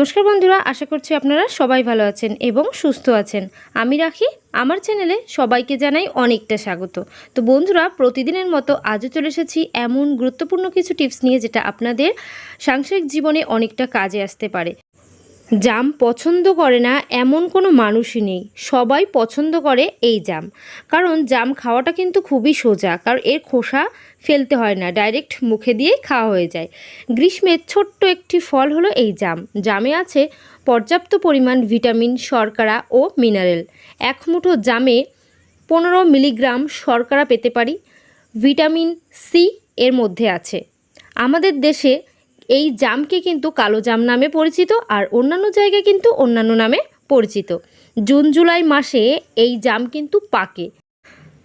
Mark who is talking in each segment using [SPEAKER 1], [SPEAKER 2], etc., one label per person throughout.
[SPEAKER 1] নমস্কার বন্ধুরা, আশা করছি আপনারা সবাই ভালো আছেন এবং সুস্থ আছেন। আমি রাখি, আমার চ্যানেলে সবাইকে জানাই অনেকটা স্বাগত। তো বন্ধুরা, প্রতিদিনের মতো আজও চলে এসেছি এমন গুরুত্বপূর্ণ কিছু টিপস নিয়ে যেটা আপনাদের সাংসারিক জীবনে অনেকটা কাজে আসতে পারে। জাম পছন্দ করে না এমন কোনো মানুষই নেই। সবাই পছন্দ করে এই জাম। কারণ জাম খাওয়াটা কিন্তু খুবই সোজা, কারণ এর খোসা ফেলতে হয় না, ডাইরেক্ট মুখে দিয়েই খাওয়া হয়ে যায়। গ্রীষ্মের ছোট্ট একটি ফল হলো এই জাম। জামে আছে পর্যাপ্ত পরিমাণ ভিটামিন, শর্করা ও মিনারেল। এক মুঠো জামে পনেরো মিলিগ্রাম শর্করা পেতে পারি। ভিটামিন সি এর মধ্যে আছে। আমাদের দেশে এই জামকে কিন্তু কালো জাম নামে পরিচিত আর অন্যান্য জায়গায় কিন্তু অন্যান্য নামে পরিচিত। জুন, জুলাই মাসে এই জাম কিন্তু পাকে।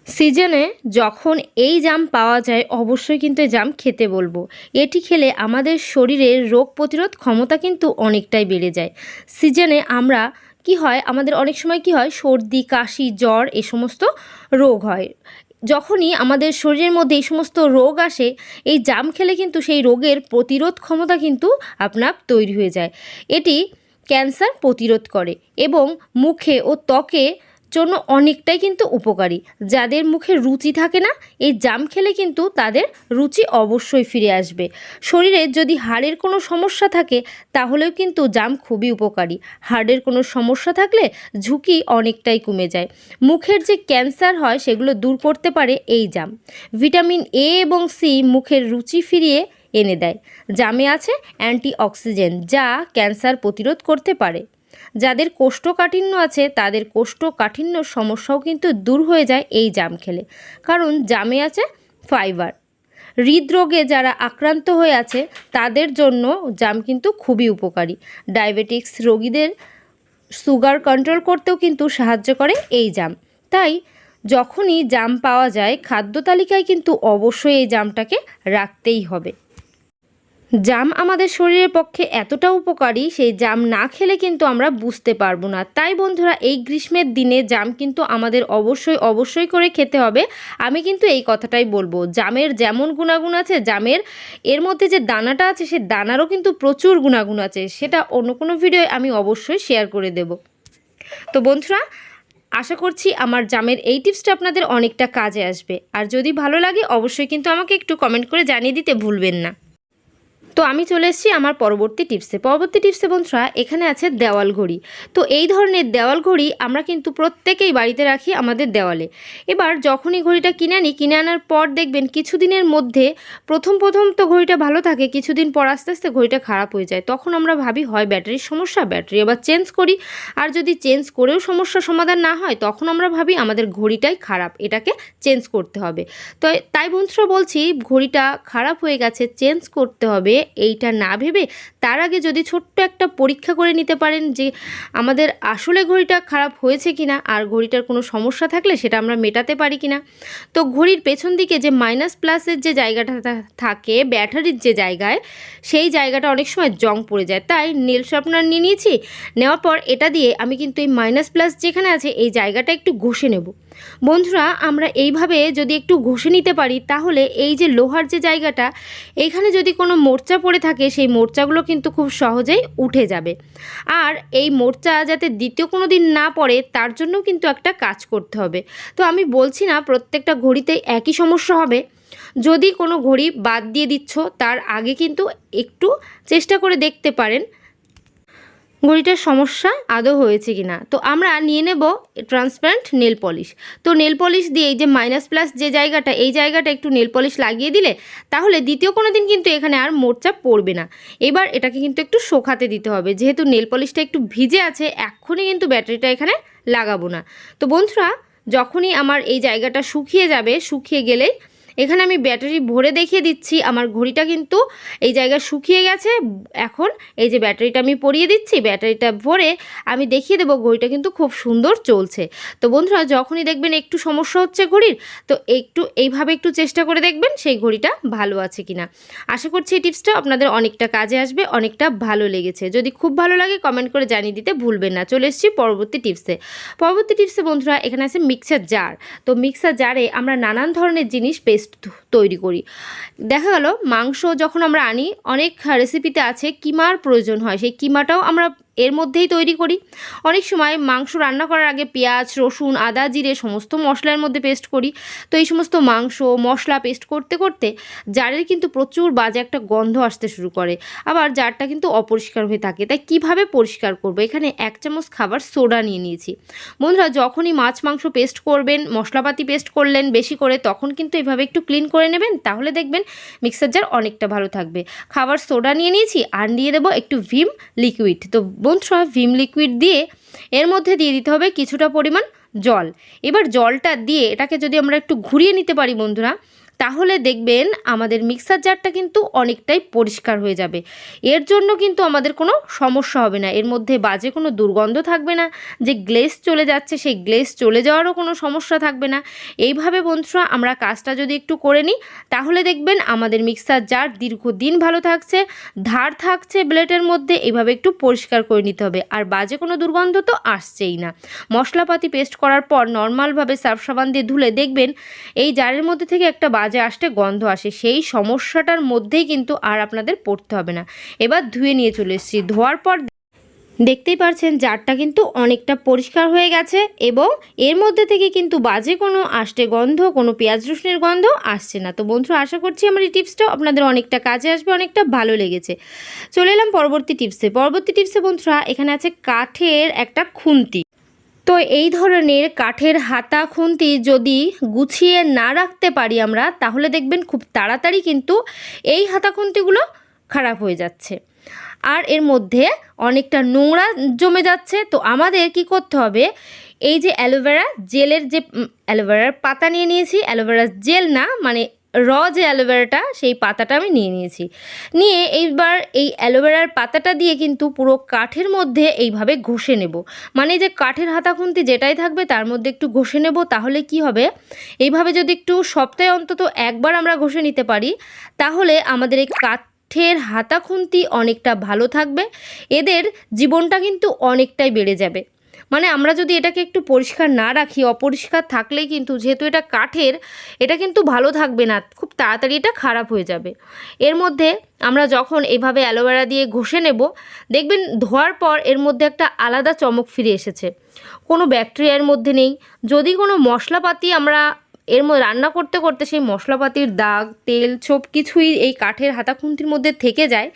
[SPEAKER 1] সিজনে যখন এই জাম পাওয়া যায়, অবশ্যই কিন্তু এই জাম খেতে বলব। এটি খেলে আমাদের শরীরের রোগ প্রতিরোধ ক্ষমতা কিন্তু অনেকটাই বেড়ে যায়। সিজনে আমরা কি হয়, আমাদের অনেক সময় কি হয়, সর্দি, কাশি, জ্বর এ সমস্ত রোগ হয়। যখনই আমাদের শরীরের মধ্যে এই সমস্ত রোগ আসে, এই জাম খেলে কিন্তু সেই রোগের প্রতিরোধ ক্ষমতা কিন্তু আপনার তৈরি হয়ে যায়। এটি ক্যান্সার প্রতিরোধ করে এবং মুখে ও ত্বকে জন্য অনেকটাই কিন্তু উপকারী। যাদের মুখে রুচি থাকে না, এই জাম খেলে কিন্তু তাদের রুচি অবশ্যই ফিরে আসবে। শরীরে যদি হাড়ের কোনো সমস্যা থাকে, তাহলেও কিন্তু জাম খুবই উপকারী। হাড়ের কোনো সমস্যা থাকলে ঝুঁকি অনেকটাই কমে যায়। মুখের যে ক্যান্সার হয়, সেগুলো দূর করতে পারে এই জাম। ভিটামিন এ এবং সি মুখের রুচি ফিরিয়ে এনে দেয়। জামে আছে অ্যান্টি অক্সিজেন যা ক্যান্সার প্রতিরোধ করতে পারে। যাদের কোষ্ঠকাঠিন্য আছে, তাদের কোষ্ঠকাঠিন্য সমস্যাও কিন্তু দূর হয়ে যায় এই জাম খেলে। কারণ জামে আছে ফাইবার হৃদরোগে যারা আক্রান্ত হয়ে আছে, তাদের জন্য জাম কিন্তু খুবই উপকারী। ডায়াবেটিক্স রোগীদের সুগার কন্ট্রোল করতেও কিন্তু সাহায্য করে এই জাম। তাই যখনই জাম পাওয়া যায়, খাদ্য তালিকায় কিন্তু অবশ্যই এই জামটাকে রাখতেই হবে। জাম আমাদের শরীরের পক্ষে এতটা উপকারী, সেই জাম না খেলে কিন্তু আমরা বুঝতে পারব না। তাই বন্ধুরা, এই গ্রীষ্মের দিনে জাম কিন্তু আমাদের অবশ্যই অবশ্যই করে খেতে হবে। আমি কিন্তু এই কথাটাই বলব, জামের যেমন গুণাগুণ আছে, জামের এর মধ্যে যে দানাটা আছে, সে দানারও কিন্তু প্রচুর গুণাগুণ আছে। সেটা অন্য কোনো ভিডিওয়ে আমি অবশ্যই শেয়ার করে দেব। তো বন্ধুরা, আশা করছি আমার জামের এই টিপসটা আপনাদের অনেকটা কাজে আসবে। আর যদি ভালো লাগে, অবশ্যই কিন্তু আমাকে একটু কমেন্ট করে জানিয়ে দিতে ভুলবেন না। তো আমি চলে এসেছি আমার পরবর্তী টিপসে। পরবর্তী টিপসে বন্ধুরা, এখানে আছে দেওয়াল ঘড়ি। তো এই ধরনের দেওয়াল ঘড়ি আমরা কিন্তু প্রত্যেকেই বাড়িতে রাখি আমাদের দেওয়ালে। এবার যখনই ঘড়িটা কিনে আনি, কিনে আনার পর দেখবেন কিছুদিনের মধ্যে প্রথম প্রথম তো ঘড়িটা ভালো থাকে, কিছুদিন পর আস্তে আস্তে ঘড়িটা খারাপ হয়ে যায়। তখন আমরা ভাবি, হয় ব্যাটারির সমস্যা, ব্যাটারি আবার চেঞ্জ করি। আর যদি চেঞ্জ করেও সমস্যার সমাধান না হয়, তখন আমরা ভাবি আমাদের ঘড়িটাই খারাপ, এটাকে চেঞ্জ করতে হবে। তো তাই বন্ধুরা বলছি, ঘড়িটা খারাপ হয়ে গেছে, চেঞ্জ করতে হবে এইটা না ভেবে তার আগে যদি ছোট্ট একটা পরীক্ষা করে নিতে পারেন যে আমাদের আসলে ঘড়িটা খারাপ হয়েছে কিনা আর ঘড়িটার কোনো সমস্যা থাকলে সেটা আমরা মেটাতে পারি কিনা। তো ঘড়ির পেছন দিকে যে মাইনাস প্লাসের যে জায়গাটা থাকে ব্যাটারির যে জায়গায়, সেই জায়গাটা অনেক সময় জং পড়ে যায়। তাই নীল শার্পনার নিয়ে নিয়েছি, নেওয়ার পর এটা দিয়ে আমি কিন্তু এই মাইনাস প্লাস যেখানে আছে, এই জায়গাটা একটু ঘষে নেব। বন্ধুরা, আমরা এইভাবে যদি একটু ঘষে নিতে পারি, তাহলে এই যে লোহার যে জায়গাটা, এখানে যদি কোনো মোর্চা পড়ে থাকে, সেই মোর্চাগুলো কিন্তু খুব সহজেই উঠে যাবে। আর এই মোর্চা যাতে দ্বিতীয় কোনো দিন না পড়ে, তার জন্য কিন্তু একটা কাজ করতে হবে। তো আমি বলছি না, প্রত্যেকটা ঘড়িতেই একই সমস্যা হবে। যদি কোনো ঘড়ি বাদ দিয়ে দিচ্ছ, তার আগে কিন্তু একটু চেষ্টা করে দেখতে পারেন। ঘড়িটার সমস্যা আদৌ হয়েছে কি না? তো আমরা নিয়ে নেব ট্রান্সপারেন্ট নেল পলিশ তো নেল পলিশ দিয়ে এই যে মাইনাস প্লাস যে জায়গাটা, এই জায়গাটা একটু নেল পলিশ লাগিয়ে দিলে তাহলে দ্বিতীয় কোনো দিন কিন্তু এখানে আর মোর্চা পড়বে না। এবার এটাকে কিন্তু একটু শোকাতে দিতে হবে। যেহেতু নেল পলিশটা একটু ভিজে আছে, এক্ষুনি কিন্তু ব্যাটারিটা এখানে লাগাবো না। তো বন্ধুরা, যখনই আমার এই জায়গাটা শুকিয়ে যাবে, শুকিয়ে গেলেই এখানে আমি ব্যাটারি ভরে দেখিয়ে দিচ্ছি। আমার ঘড়িটা কিন্তু এই জায়গায় শুকিয়ে গেছে। এখন এই যে ব্যাটারিটা আমি পরিয়ে দিচ্ছি, ব্যাটারিটা ভরে আমি দেখিয়ে দেবো ঘড়িটা কিন্তু খুব সুন্দর চলছে। তো বন্ধুরা, যখনই দেখবেন একটু সমস্যা হচ্ছে ঘড়ির, তো একটু এইভাবে একটু চেষ্টা করে দেখবেন সেই ঘড়িটা ভালো আছে কিনা। আশা করছি এই টিপসটা আপনাদের অনেকটা কাজে আসবে, অনেকটা ভালো লেগেছে। যদি খুব ভালো লাগে কমেন্ট করে জানিয়ে দিতে ভুলবেন না। চলে এসেছি পরবর্তী টিপসে। পরবর্তী টিপসে বন্ধুরা, এখানে আছে মিক্সার জার। তো মিক্সার জারে আমরা নানান ধরনের জিনিস পেস্ট পেস্ট তৈরি করি। দেখা গেল মাংস যখন আমরা আনি, অনেক রেসিপিতে আছে কিমার প্রয়োজন হয়। সেই কিমাটাও আমরা এর মধ্যেই তৈরি করি। অনেক সময় মাংস রান্না করার আগে পেঁয়াজ, রসুন, আদা, জিরে সমস্ত মশলার মধ্যে পেস্ট করি। তো এই সমস্ত মাংস, মশলা পেস্ট করতে করতে জারের কিন্তু প্রচুর বাজে একটা গন্ধ আসতে শুরু করে। আবার জারটা কিন্তু অপরিষ্কার হয়ে থাকে। তাই কীভাবে পরিষ্কার করব? এখানে এক চামচ খাবার সোডা নিয়ে নিয়েছি। বন্ধুরা, যখনই মাছ, মাংস পেস্ট করবেন, মশলাপাতি পেস্ট করলেন বেশি করে, তখন কিন্তু এভাবে একটু ক্লিন করে নেবেন। তাহলে দেখবেন মিক্সার জার অনেকটা ভালো থাকবে। খাবার সোডা নিয়ে নিয়েছি, আর নিয়ে দেবো একটু ভিম লিকুইড তো বন্ধুরা ভিম লিকুইড দিয়ে এর মধ্যে দিয়ে দিতে হবে কিছুটা পরিমাণ জল। এবার জলটা দিয়ে এটাকে যদি আমরা একটু ঘুরিয়ে নিতে পারি বন্ধুরা তাহলে দেখবেন আমাদের মিক্সার জারটা কিন্তু অনেকটাই পরিষ্কার হয়ে যাবে। এর জন্য কিন্তু আমাদের কোনো সমস্যা হবে না। এর মধ্যে বাজে কোনো দুর্গন্ধ থাকবে না। যে গ্লেস চলে যাচ্ছে, সেই গ্লেস চলে যাওয়ারও কোনো সমস্যা থাকবে না। এইভাবে বন্ধুরা আমরা কাজটা যদি একটু করে নিই, তাহলে দেখবেন আমাদের মিক্সার জার দীর্ঘদিন ভালো থাকছে, ধার থাকছে ব্লেডের মধ্যে, এইভাবে একটু পরিষ্কার করে নিতে হবে। আর বাজে কোনো দুর্গন্ধ তো আসছেই না। মশলাপাতি পেস্ট করার পর নর্মালভাবে সার্ফ সাবান দিয়ে ধুলে দেখবেন, এই জারের মধ্যে থেকে একটা বাজে আসতে গন্ধ আসে, সেই সমস্যাটার মধ্যেই কিন্তু আর আপনাদের পড়তে হবে না। এবার ধুয়ে নিয়ে চলে এসেছি। ধোয়ার পর দেখতেই পারছেন জারটা কিন্তু অনেকটা পরিষ্কার হয়ে গেছে এবং এর মধ্যে থেকে কিন্তু বাজে কোনো আষ্টে গন্ধ, কোনো পেঁয়াজ রসুনের গন্ধ আসছে না। তো বন্ধুরা, আশা করছি আমার এই টিপসটাও আপনাদের অনেকটা কাজে আসবে, অনেকটা ভালো লেগেছে। চলে এলাম পরবর্তী টিপসে। পরবর্তী টিপসে বন্ধুরা, এখানে আছে কাঠের একটা খুন্তি। তো এই ধরনের কাঠের হাতা খুন্তি যদি গুছিয়ে না রাখতে পারি আমরা, তাহলে দেখবেন খুব তাড়াতাড়ি কিন্তু এই হাতা খুন্তিগুলো খারাপ হয়ে যাচ্ছে। আর এর মধ্যে অনেকটা নোংরা জমে যাচ্ছে। তো আমাদের কি করতে হবে? এই যে অ্যালোভেরা জেলের যে অ্যালোভেরার পাতা নিয়ে নিয়েছি। অ্যালোভেরা জেল না মানে র যে অ্যালোভেরাটা, সেই পাতাটা আমি নিয়ে নিয়েছি। নিয়ে এইবার এই অ্যালোভেরার পাতাটা দিয়ে কিন্তু পুরো কাঠের মধ্যে এইভাবে ঘষে নেব। মানে যে কাঠের হাতা খুন্তি যেটাই থাকবে, তার মধ্যে একটু ঘষে নেব, তাহলে কি হবে? এইভাবে যদি একটু সপ্তাহে অন্তত একবার আমরা ঘষে নিতে পারি, তাহলে আমাদের এই কাঠের হাতা খুন্তি অনেকটা ভালো থাকবে। এদের জীবনটা কিন্তু অনেকটাই বেড়ে যাবে। মানে আমরা যদি এটাকে একটু পরিষ্কার না রাখি, অপরিষ্কার থাকলে কিন্তু, যেহেতু এটা কাঠের, এটা কিন্তু ভালো থাকবে না, খুব তাড়াতাড়ি এটা খারাপ হয়ে যাবে। এর মধ্যে আমরা যখন এভাবে অ্যালোভেরা দিয়ে ঘষে নেব, দেখবেন ধোয়ার পর এর মধ্যে একটা আলাদা চমক ফিরে এসেছে। কোনো ব্যাকটেরিয়ার মধ্যে নেই। যদি কোনো মশলাপাতি আমরা এর মধ্যে রান্না করতে করতে সেই মশলাপাতির দাগ, তেল সব কিছুই এই কাঠের হাতা খুন্তির মধ্যে থেকে যায়।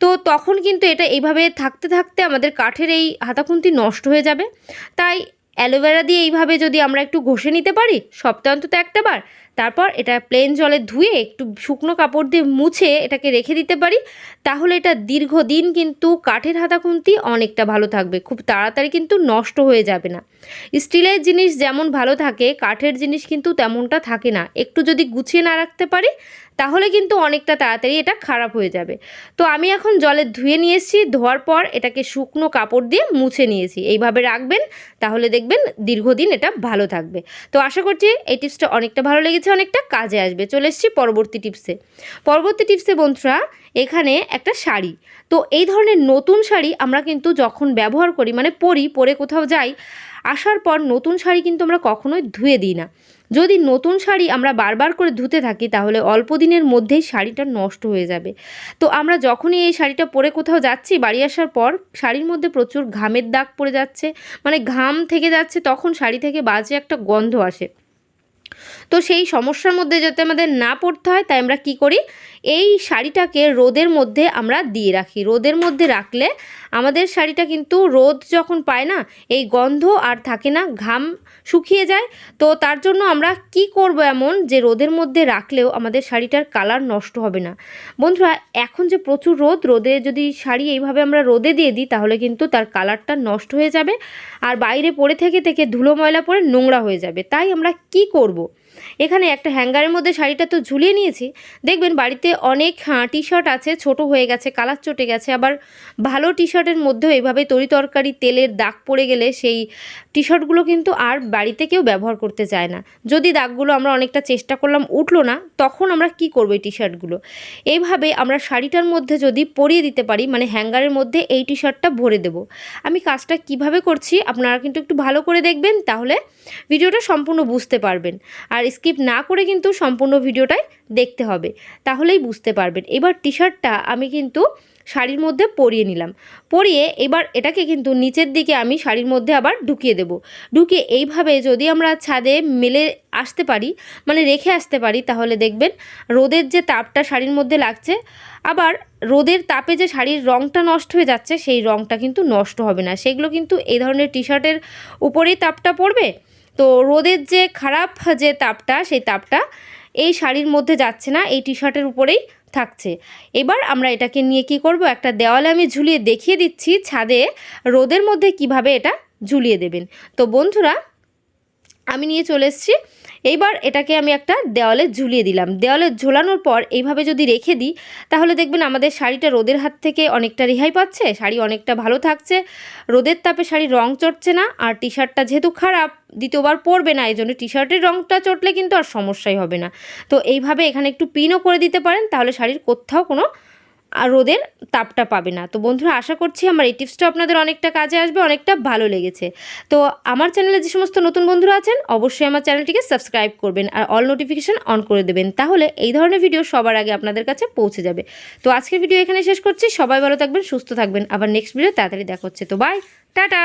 [SPEAKER 1] তো তখন কিন্তু এটা এইভাবে থাকতে থাকতে আমাদের কাঠের এই হাতা খুন্তি নষ্ট হয়ে যাবে। তাই অ্যালোভেরা দিয়ে এইভাবে যদি আমরা একটু ঘষে নিতে পারি, সপ্তাহে অন্তত একটা বার তারপর এটা প্লেন জলে ধুয়ে একটু শুকনো কাপড় দিয়ে মুছে এটাকে রেখে দিতে পারি, তাহলে এটা দীর্ঘদিন কিন্তু কাঠের হাতা খুন্তি অনেকটা ভালো থাকবে, খুব তাড়াতাড়ি কিন্তু নষ্ট হয়ে যাবে না। স্টিলের জিনিস যেমন ভালো থাকে, কাঠের জিনিস কিন্তু তেমনটা থাকে না, একটু যদি গুছিয়ে না রাখতে পারি তাহলে কিন্তু অনেকটা তাড়াতাড়ি এটা খারাপ হয়ে যাবে। তো আমি এখন জলে ধুয়ে নিয়ে এসেছি, ধোয়ার পর এটাকে শুকনো কাপড় দিয়ে মুছে নিয়েছি। এইভাবে রাখবেন, তাহলে দেখবেন দীর্ঘদিন এটা ভালো থাকবে। তো আশা করছি এই টিপসটা অনেকটা ভালো লেগেছে, অনেকটা কাজে আসবে। চলে এসেছি পরবর্তী টিপসে। পরবর্তী টিপসে বন্ধুরা, এখানে একটা শাড়ি। তো এই ধরনের নতুন শাড়ি আমরা কিন্তু যখন ব্যবহার করি মানে পরি, পরে কোথাও যাই, আসার পর নতুন শাড়ি কিন্তু আমরা কখনোই ধুয়ে দিই না। যদি নতুন শাড়ি আমরা বারবার করে ধুতে থাকি, তাহলে অল্প দিনের মধ্যেই শাড়িটা নষ্ট হয়ে যাবে। তো আমরা যখনই এই শাড়িটা পরে কোথাও যাচ্ছি, বাড়ি আসার পর শাড়ির মধ্যে প্রচুর ঘামের দাগ পড়ে যাচ্ছে। মানে ঘাম থেকে যাচ্ছে, তখন শাড়ি থেকে বাজে একটা গন্ধ আসে। তো সেই সমস্যার মধ্যে যাতে আমাদের না পড়তে হয়, তাই আমরা কি করি? এই শাড়িটাকে রোদের মধ্যে আমরা দিয়ে রাখি। রোদের মধ্যে রাখলে আমাদের শাড়িটা কিন্তু রোদ যখন পায় না, এই গন্ধ আর থাকে না, ঘাম শুকিয়ে যায়। তো তার জন্য আমরা কি করব এমন যে রোদের মধ্যে রাখলেও আমাদের শাড়িটার কালার নষ্ট হবে না। বন্ধুরা, এখন যে প্রচুর রোদ, রোদে যদি শাড়ি এইভাবে আমরা রোদে দিয়ে দিই, তাহলে কিন্তু তার কালারটা নষ্ট হয়ে যাবে। আর বাইরে পড়ে থেকে থেকে ধুলো ময়লা পরে নোংরা হয়ে যাবে। তাই আমরা কি করব। এখানে একটা হ্যাঙ্গারের মধ্যে শাড়িটা তো ঝুলিয়ে নিয়েছি। দেখবেন বাড়িতে অনেক টি শার্ট আছে, ছোট হয়ে গেছে, কালার চটে গেছে, আবার ভালো টি শার্টের মধ্যেও এভাবে তরি তরকারি, তেলের দাগ পড়ে গেলে সেই টি শার্টগুলো কিন্তু আর বাড়িতে কেউ ব্যবহার করতে চায় না। যদি দাগগুলো আমরা অনেকটা চেষ্টা করলাম, উঠল না, তখন আমরা কি করব এই টি শার্টগুলো এইভাবে আমরা শাড়িটার মধ্যে যদি পরিয়ে দিতে পারি মানে হ্যাঙ্গারের মধ্যে এই টি শার্টটা ভরে দেব। আমি কাজটা কীভাবে করছি, আপনারা কিন্তু একটু ভালো করে দেখবেন, তাহলে ভিডিওটা সম্পূর্ণ বুঝতে পারবেন। আর স্কিপ না করে কিন্তু সম্পূর্ণ ভিডিওটাই দেখতে হবে। তাহলেই বুঝতে পারবেন। এবার টি শার্টটা আমি কিন্তু শাড়ির মধ্যে পরিয়ে নিলাম। পরিয়ে এবার এটাকে কিন্তু নিচের দিকে আমি শাড়ির মধ্যে আবার ঢুকিয়ে দেব। ঢুকিয়ে এইভাবে যদি আমরা ছাদে মেলে আসতে পারি মানে রেখে আসতে পারি, তাহলে দেখবেন রোদের যে তাপটা শাড়ির মধ্যে লাগছে, আবার রোদের তাপে যে শাড়ির রঙটা নষ্ট হয়ে যাচ্ছে, সেই রঙটা কিন্তু নষ্ট হবে না। সেগুলো কিন্তু এই ধরনের টি শার্টের উপরেই তাপটা পড়বে? তো রোদের যে খারাপ যে তাপটা, সেই তাপটা এই শাড়ির মধ্যে যাচ্ছে না, এই টি শার্টের উপরেই থাকছে। এবার আমরা এটাকে নিয়ে কি করব? একটা দেওয়ালে আমি ঝুলিয়ে দেখিয়ে দিচ্ছি ছাদে রোদের মধ্যে কীভাবে এটা ঝুলিয়ে দেবেন। তো বন্ধুরা, আমি নিয়ে চলে এসেছি এইবার এটাকে আমি একটা দেওয়ালে ঝুলিয়ে দিলাম। দেওয়ালে ঝোলানোর পর এইভাবে যদি রেখে দিই, তাহলে দেখবেন আমাদের শাড়িটা রোদের হাত থেকে অনেকটা রেহাই পাচ্ছে, শাড়ি অনেকটা ভালো থাকছে। রোদের তাপে শাড়ির রং চটছে না, আর টি শার্টটা যেহেতু খারাপ, দ্বিতীয়বার পরবে না এই জন্য টি শার্টের রংটা চটলে কিন্তু আর সমস্যাই হবে না। তো এইভাবে এখানে একটু পিনও করে দিতে পারেন, তাহলে শাড়ির কোথাও কোনো আর রোদের তাপটা পাবে না। তো বন্ধুরা, আশা করছি আমার এই টিপসটা আপনাদের অনেকটা কাজে আসবে, অনেকটা ভালো লেগেছে। তো আমার চ্যানেলে যে সমস্ত নতুন বন্ধুরা আছেন, অবশ্যই আমার চ্যানেলটিকে সাবস্ক্রাইব করবেন আর অল নোটিফিকেশান অন করে দেবেন, তাহলে এই ধরনের ভিডিও সবার আগে আপনাদের কাছে পৌঁছে যাবে। তো আজকের ভিডিও এখানে শেষ করছি, সবাই ভালো থাকবেন, সুস্থ থাকবেন, আবার নেক্সট ভিডিও তাড়াতাড়ি দেখা হচ্ছে। তো বাই টাটা!